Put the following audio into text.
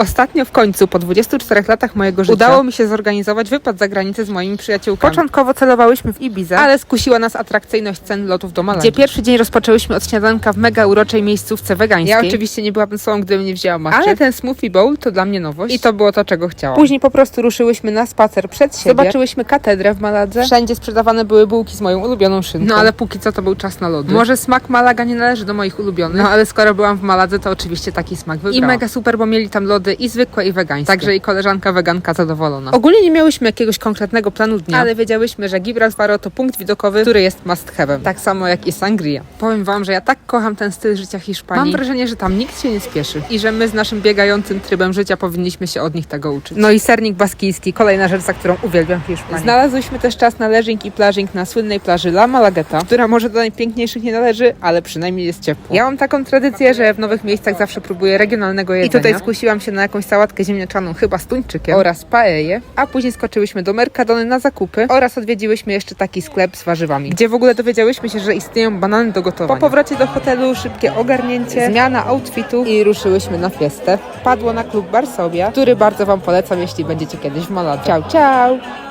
Ostatnio w końcu, po 24 latach mojego życia, udało mi się zorganizować wypad za granicę z moimi przyjaciółkami. Początkowo celowałyśmy w Ibizę, ale skusiła nas atrakcyjność cen lotów do Malandii. Gdzie pierwszy dzień rozpoczęłyśmy od śniadanka w mega uroczej miejscówce wegańskiej. Ja oczywiście nie byłabym sobą, gdybym nie wzięła matczy. Ale ten smoothie bowl to dla mnie nowość. I to było to, czego chciałam. Później po prostu ruszyłyśmy na spacer przed siebie. Zobaczyłyśmy katedrę w Maladze. Wszędzie sprzedawane były bułki z moją ulubioną szynką. No ale póki co to był czas na lody. Może smak Malaga nie należy do moich ulubionych, no ale skoro byłam w Maladze, to oczywiście taki smak wybrałam. I mega super, bo mieli tam lody i zwykłe, i wegańskie. Także i koleżanka weganka zadowolona. Ogólnie nie miałyśmy jakiegoś konkretnego planu dnia, ale wiedziałyśmy, że Gibraltar to punkt widokowy, który jest must have'em. Tak samo jak i sangria. Powiem wam, że ja tak kocham ten styl życia Hiszpanii. Mam wrażenie, że tam nikt się nie spieszy i że my z naszym biegającym trybem życia powinniśmy się od nich tego uczyć. No i sernik baskijski, kolejna rzecz, za którą uwielbiam Hiszpanię. Znalazłyśmy też czas na leżing i plażing na słynnej plaży La Malagueta, która może do najpiękniejszych nie należy, ale przynajmniej jest ciepło. Ja mam taką tradycję, że w nowych miejscach zawsze próbuję regionalnego jedzenia. I tutaj skusiłam się na jakąś sałatkę ziemniaczaną, chyba z tuńczykiem oraz paeję, a później skoczyłyśmy do Mercadony na zakupy oraz odwiedziłyśmy jeszcze taki sklep z warzywami, gdzie w ogóle dowiedziałyśmy się, że istnieją banany do gotowania. Po powrocie do hotelu szybkie ogarnięcie, zmiana outfitu i ruszyłyśmy na fiestę. Padło na klub Barsobia, który bardzo Wam polecam, jeśli będziecie kiedyś w Maladze. Ciao, ciao!